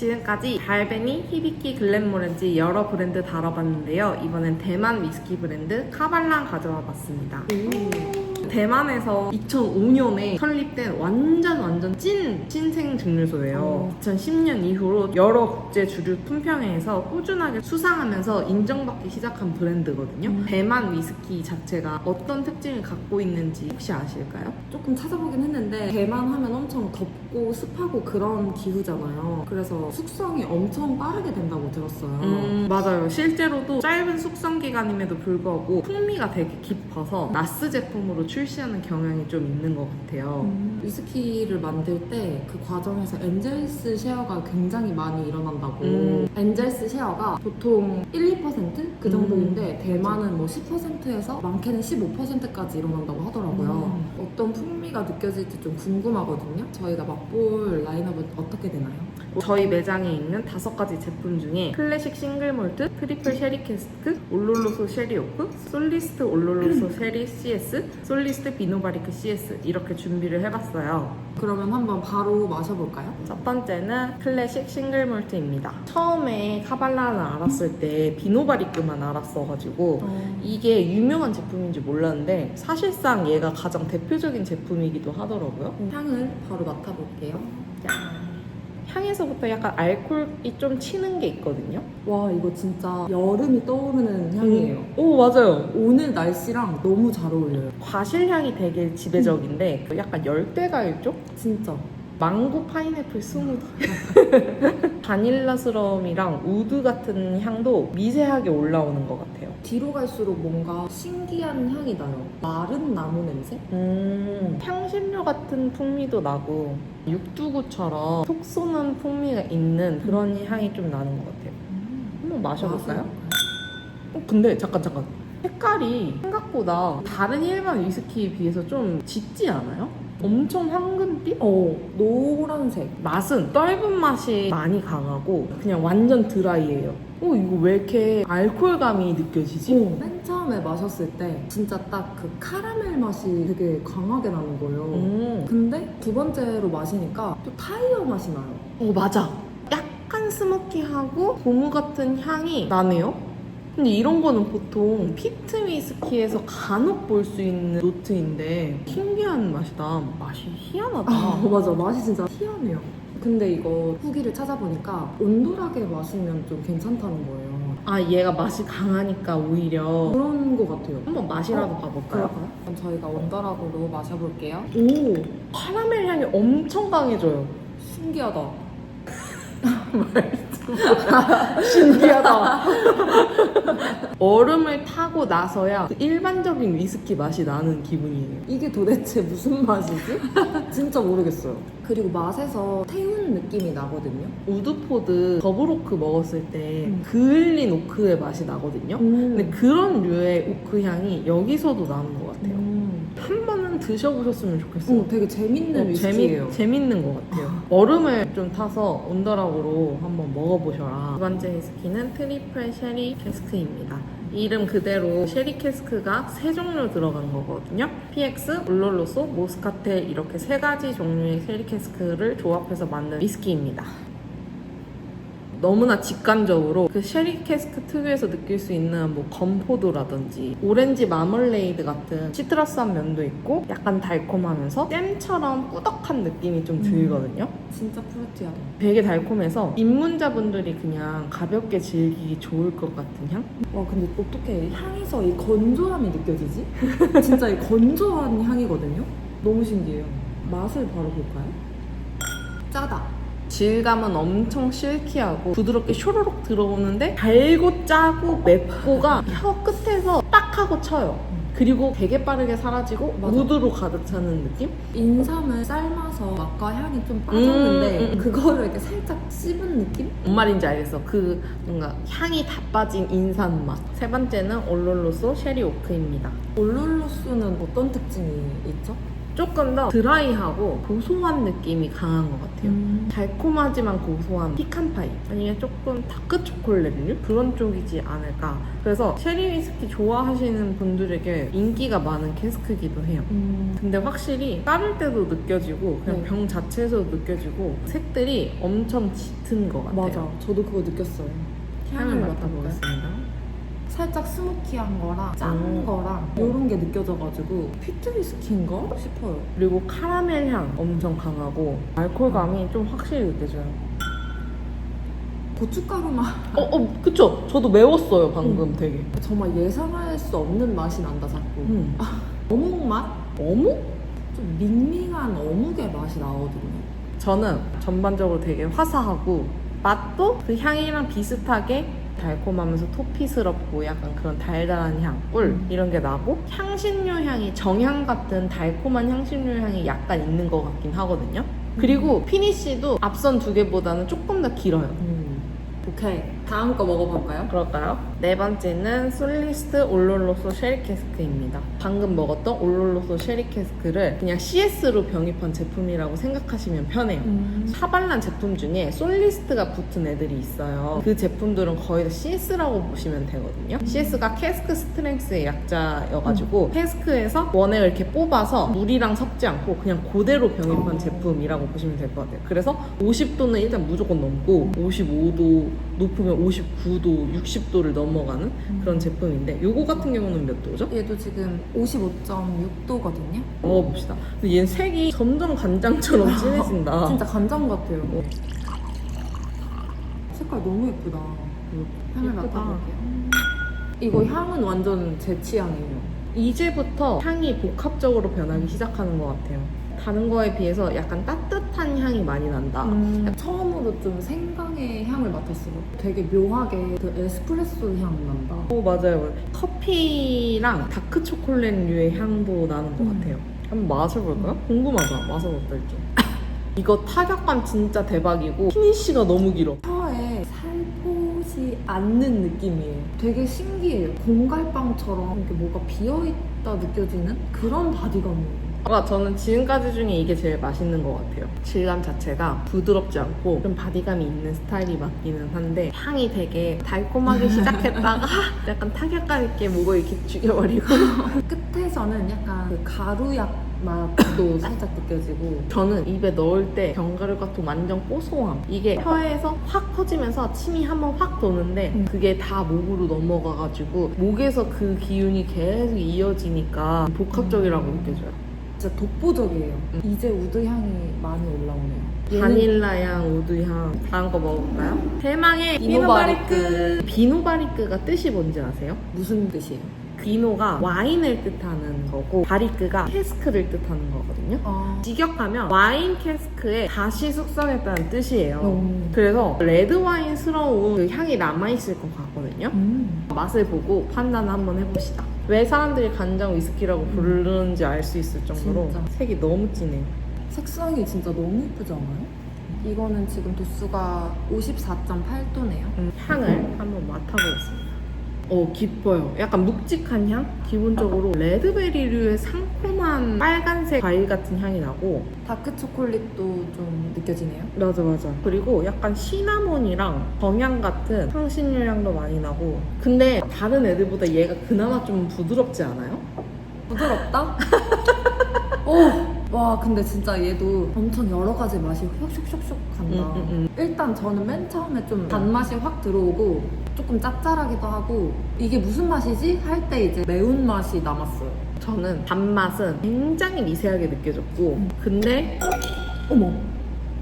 지금까지 발베니, 히비키, 글렌모렌지 여러 브랜드 다뤄봤는데요. 이번엔 대만 위스키 브랜드 카발랑 가져와 봤습니다. 대만에서 2005년에 설립된 완전 완전 찐 신생 증류소예요. 어. 2010년 이후로 여러 국제 주류 품평회에서 꾸준하게 수상하면서 인정받기 시작한 브랜드거든요. 음. 대만 위스키 자체가 어떤 특징을 갖고 있는지 혹시 아실까요? 조금 찾아보긴 했는데 대만 하면 엄청 덥고 습하고 그런 기후잖아요. 그래서 숙성이 엄청 빠르게 된다고 들었어요. 음, 맞아요. 실제로도 짧은 숙성 기간임에도 불구하고 풍미가 되게 깊어서 나스 제품으로 출시하는 경향이 좀 있는 것 같아요. 음, 위스키를 만들 때 그 과정에서 엔젤스 쉐어가 굉장히 많이 일어난다고. 음. 엔젤스 쉐어가 보통 1, 2%그 정도인데 대만은 뭐 10%에서 많게는 15%까지 일어난다고 하더라고요. 음. 어떤 풍미가 느껴질지 좀 궁금하거든요. 저희가 맛볼 라인업은 어떻게 되나요? 저희 매장에 있는 다섯 가지 제품 중에 클래식 싱글 몰트, 트리플 쉐리 캐스크, 올롤로소 쉐리 오크, 솔리스트 올롤로소 쉐리 CS, 솔리스트 비노바리크 CS 이렇게 준비를 해봤어요. 그러면 한번 바로 마셔볼까요? 첫 번째는 클래식 싱글 몰트입니다. 처음에 카발라는 알았을 때 비노바리크만 알았어가지고 이게 유명한 제품인지 몰랐는데 사실상 얘가 가장 대표적인 제품이기도 하더라고요. 향을 바로 맡아볼게요. 향에서부터 약간 알코올이 좀 치는 게 있거든요. 와 이거 진짜 여름이 떠오르는 향이에요. 음. 오 맞아요. 오늘 날씨랑 너무 잘 어울려요. 과실 향이 되게 지배적인데 약간 열대과일 쪽? 진짜. 망고 파인애플 스무디 바닐라스러움이랑 우드 같은 향도 미세하게 올라오는 것 같아요 뒤로 갈수록 뭔가 신기한 향이 나요. 마른 나무 냄새? 음, 향신료 같은 풍미도 나고 육두구처럼 속 쏘는 풍미가 있는 그런 향이 좀 나는 것 같아요 한번 마셔볼까요? 어, 근데 잠깐 잠깐 색깔이 생각보다 다른 일반 위스키에 비해서 좀 짙지 않아요? 엄청 황금빛? 어, 노란색. 맛은 떫은 맛이 많이 강하고 그냥 완전 드라이예요. 어 이거 왜 이렇게 알코올감이 느껴지지? 맨 처음에 마셨을 때 진짜 딱 그 카라멜 맛이 되게 강하게 나는 거예요. 음. 근데 두 번째로 마시니까 또 타이어 맛이 나요. 어 맞아. 약간 스모키하고 고무 같은 향이 나네요. 근데 이런 거는 보통 피트 위스키에서 간혹 볼 수 있는 노트인데 신기한 맛이다. 맛이 희한하다. 아, 맞아. 맛이 진짜 희한해요. 근데 이거 후기를 찾아보니까 온돌하게 마시면 좀 괜찮다는 거예요. 아 얘가 맛이 강하니까 오히려 그런 거 같아요. 한번 맛이라도 어, 봐볼까요? 그럴까요? 그럼 저희가 온더락으로 마셔볼게요. 오 카라멜 향이 엄청 강해져요. 신기하다. 신기하다. 얼음을 타고 나서야 그 일반적인 위스키 맛이 나는 기분이에요. 이게 도대체 무슨 맛이지? 진짜 모르겠어요. 그리고 맛에서 태운 느낌이 나거든요. 우드포드 더블오크 먹었을 때 음. 그을린 오크의 맛이 나거든요. 근데 그런 류의 오크 향이 여기서도 나는 것 같아요. 음. 드셔보셨으면 좋겠어요. 어, 되게 재밌는 어, 위스키예요. 재밌는 것 같아요. 얼음을 좀 타서 온더락으로 한번 먹어보셔라. 두 번째 위스키는 트리플 쉐리 캐스크입니다. 이름 그대로 쉐리 캐스크가 세 종류 들어간 거거든요. PX, 올롤로소, 모스카텔 이렇게 세 가지 종류의 쉐리 캐스크를 조합해서 만든 위스키입니다. 너무나 직관적으로 그 쉐리 캐스크 특유에서 느낄 수 있는 뭐 건포도라든지 오렌지 마멀레이드 같은 시트러스한 면도 있고 약간 달콤하면서 잼처럼 꾸덕한 느낌이 좀 들거든요. 진짜 프루티하다. 되게 달콤해서 입문자분들이 그냥 가볍게 즐기기 좋을 것 같은 향? 와 근데 어떻게 향에서 이 건조함이 느껴지지? 진짜 이 건조한 향이거든요. 너무 신기해요. 맛을 바로 볼까요? 짜다. 질감은 엄청 실키하고 부드럽게 쇼로록 들어오는데 달고 짜고 맵고가 혀 끝에서 딱 하고 쳐요. 그리고 되게 빠르게 사라지고 맞아. 우드로 가득 차는 느낌? 인삼을 삶아서 맛과 향이 좀 빠졌는데 음, 음, 음. 그거를 이렇게 살짝 씹은 느낌? 뭔 말인지 알겠어. 그 뭔가 향이 다 빠진 인삼 맛. 세 번째는 올롤로소 쉐리 오크입니다. 올롤로스는 어떤 특징이 있죠? 조금 더 드라이하고 고소한 느낌이 강한 것 같아요. 음. 달콤하지만 고소한 피칸 파이 아니면 조금 다크 초콜릿류 그런 쪽이지 않을까. 그래서 체리 위스키 좋아하시는 분들에게 인기가 많은 캐스크기도 해요. 음. 근데 확실히 따를 때도 느껴지고 그냥 네. 병 자체에서도 느껴지고 색들이 엄청 짙은 것 같아요. 맞아. 저도 그거 느꼈어요. 향을? 맡아보겠습니다. 살짝 스모키한 거랑 짠 오. 거랑 이런 게 느껴져가지고 피트위스키인가 싶어요. 그리고 카라멜 향 엄청 강하고 알코올감이 좀 확실히 느껴져요. 고춧가루 맛 어, 어, 그쵸? 저도 매웠어요, 방금 음. 되게. 정말 예상할 수 없는 맛이 난다 자꾸. 음. 어묵 맛? 어묵? 좀 밍밍한 어묵의 맛이 나거든요. 저는 전반적으로 되게 화사하고 맛도 그 향이랑 비슷하게 달콤하면서 토피스럽고 약간 그런 달달한 향, 꿀 음. 이런 게 나고 향신료 향이 정향 같은 달콤한 향신료 향이 약간 있는 것 같긴 하거든요. 그리고 피니쉬도 앞선 두 개보다는 조금 더 길어요. 음. 오케이. 다음 거 먹어볼까요? 그럴까요? 네 번째는 솔리스트 올롤로소 쉐리 캐스크입니다. 방금 먹었던 올롤로소 쉐리 캐스크를 그냥 CS로 병입한 제품이라고 생각하시면 편해요. 음. 사발란 제품 중에 솔리스트가 붙은 애들이 있어요. 그 제품들은 거의 다 CS라고 보시면 되거든요. CS가 캐스크 스트렝스의 약자여가지고 캐스크에서 원액을 이렇게 뽑아서 물이랑 섞지 않고 그냥 그대로 병입한 어. 제품 이라고 보시면 될 것 같아요. 그래서 50도는 일단 무조건 넘고 55도 높으면 59도, 60도를 넘어가는 그런 제품인데 요거 같은 경우는 몇 도죠? 얘도 지금 55.6도거든요. 먹어봅시다. 근데 얘는 색이 점점 간장처럼 진해진다. 진짜 간장 같아요. 색깔 너무 예쁘다. 향을 예쁘다. 맡아볼게요. 이거 향은 완전 제 취향이에요. 이제부터 향이 복합적으로 변하기 시작하는 것 같아요. 다른 거에 비해서 약간 따뜻한 향이 많이 난다. 음, 처음으로 좀 생강의 향을 맡았어요. 되게 묘하게 그 에스프레소 향 난다. 오 맞아요. 커피랑 다크 초콜릿류의 향도 나는 것 음. 같아요. 한번 마셔볼까요? 궁금하다. 맛은 어떨지. 이거 타격감 진짜 대박이고 피니쉬가 너무 길어. 혀에 살포시 않는 느낌이에요. 되게 신기해요. 공갈빵처럼 이렇게 뭐가 비어있다 느껴지는 그런 바디감이에요. 아, 저는 지금까지 중에 이게 제일 맛있는 것 같아요. 질감 자체가 부드럽지 않고 좀 바디감이 있는 스타일이 맞기는 한데 향이 되게 달콤하게 시작했다가 약간 타격감 있게 목을 이렇게 죽여버리고 끝에서는 약간 그 가루약 맛도 살짝 느껴지고 저는 입에 넣을 때 견과류 같은 완전 고소함 이게 혀에서 확 퍼지면서 침이 한번 확 도는데 음. 그게 다 목으로 넘어가가지고 목에서 그 기운이 계속 이어지니까 복합적이라고 음. 느껴져요. 진짜 독보적이에요. 음. 이제 우드 향이 많이 올라오네요. 얘는 바닐라 향, 우드 향 다음 거 먹어볼까요? 대망의 비노바리크. 비노바리크 비노바리크가 뜻이 뭔지 아세요? 무슨 뜻이에요? 비노가 와인을 뜻하는 거고 바리크가 캐스크를 뜻하는 거거든요 아, 직역하면 와인 캐스크에 다시 숙성했다는 뜻이에요 음. 그래서 레드 와인스러운 그 향이 남아 있을 것 같거든요 음. 맛을 보고 판단을 한번 해봅시다 왜 사람들이 간장 위스키라고 부르는지 알 수 있을 정도로 진짜. 색이 너무 진해요 색상이 진짜 너무 예쁘지 않아요? 이거는 지금 도수가 54.8도네요. 음, 향을 한번 맡아보겠습니다. 어, 깊어요. 약간 묵직한 향? 기본적으로 레드베리류의 상콤한 빨간색 과일 같은 향이 나고 다크 초콜릿도 좀 느껴지네요. 맞아 맞아 그리고 약간 시나몬이랑 정향 같은 향신료 향도 많이 나고 근데 다른 애들보다 얘가 그나마 좀 부드럽지 않아요? 부드럽다? 오! 와 근데 진짜 얘도 엄청 여러 가지 맛이 슉슉슉슉 간다. 음, 음, 음. 일단 저는 맨 처음에 좀 단맛이 확 들어오고 조금 짭짤하기도 하고 이게 무슨 맛이지? 할 때 이제 매운 맛이 남았어요. 저는 단맛은 굉장히 미세하게 느껴졌고 음. 근데 어머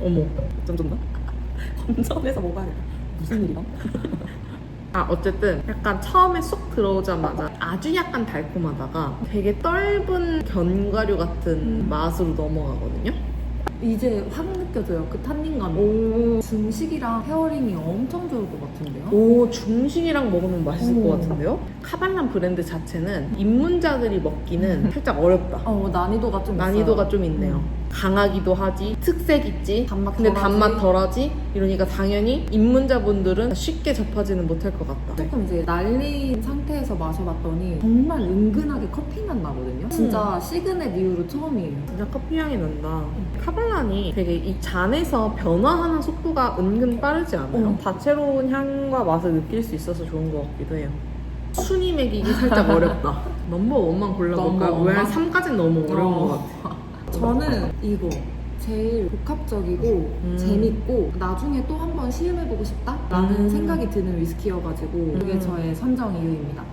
어머 점점 더? 검전에서 먹어야겠다. 무슨 일이야? 아 어쨌든 약간 처음에 쏙 들어오자마자 아주 약간 달콤하다가 되게 떫은 견과류 같은 음. 맛으로 넘어가거든요. 이제 확 느껴져요. 그 탄닌감이. 오, 중식이랑 페어링이 엄청 좋을 것 같은데요? 오 중식이랑 먹으면 맛있을 오. 것 같은데요? 카발란 브랜드 자체는 입문자들이 먹기는 살짝 어렵다. 어, 난이도가 좀 난이도가 있어요. 좀 있네요. 음. 강하기도 하지, 특색 있지, 단맛 근데 덜하지. 단맛 덜하지. 이러니까 당연히 입문자분들은 쉽게 접하지는 못할 것 같다. 조금 이제 날린 상태에서 마셔봤더니 정말 은근하게 커피맛 나거든요. 진짜 시그넷 이후로 처음이에요. 진짜 커피 향이 난다. 카발란이 되게 이 잔에서 변화하는 속도가 은근 빠르지 않아요? 어. 다채로운 향과 맛을 느낄 수 있어서 좋은 것 같기도 해요. 순위 매기기 살짝 어렵다. 넘버 원만 골라볼까요? 넘버 원만? 3까지는 너무 어려운 어. 것 같아. 저는 이거 제일 복합적이고 음. 재밌고 나중에 또 한번 시음해보고 싶다라는 음. 생각이 드는 위스키여가지고 이게 음. 저의 선정 이유입니다.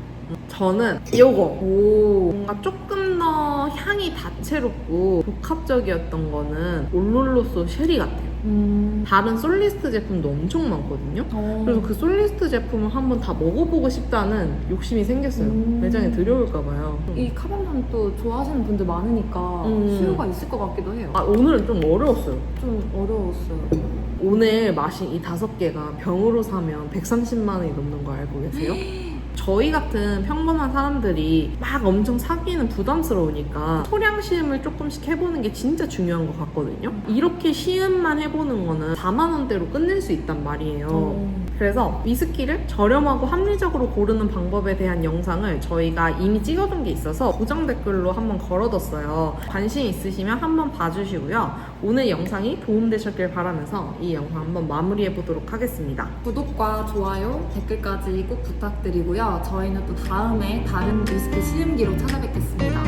저는 요거. 오. 뭔가 조금 더 향이 다채롭고 복합적이었던 거는 올롤로소 쉐리 같아요. 음. 다른 솔리스트 제품도 엄청 많거든요. 어. 그래서 그 솔리스트 제품을 한번 다 먹어보고 싶다는 욕심이 생겼어요. 음. 매장에 들여올까봐요. 이 카발란 또 좋아하시는 분들 많으니까 음. 수요가 있을 것 같기도 해요. 아, 오늘은 좀 어려웠어요. 좀 어려웠어요. 오늘 마신 이 다섯 개가 병으로 사면 130만 원이 넘는 거 알고 계세요? 저희 같은 평범한 사람들이 막 엄청 사기는 부담스러우니까 소량 시음을 조금씩 해보는 게 진짜 중요한 것 같거든요. 이렇게 시음만 해보는 거는 4만 원대로 끝낼 수 있단 말이에요. 어. 그래서 위스키를 저렴하고 합리적으로 고르는 방법에 대한 영상을 저희가 이미 찍어둔 게 있어서 고정 댓글로 한번 걸어뒀어요. 관심 있으시면 한번 봐주시고요. 오늘 영상이 도움되셨길 바라면서 이 영상 한번 마무리해 보도록 하겠습니다. 구독과 좋아요, 댓글까지 꼭 부탁드리고요. 저희는 또 다음에 다른 위스키 시음기로 찾아뵙겠습니다.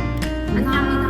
감사합니다.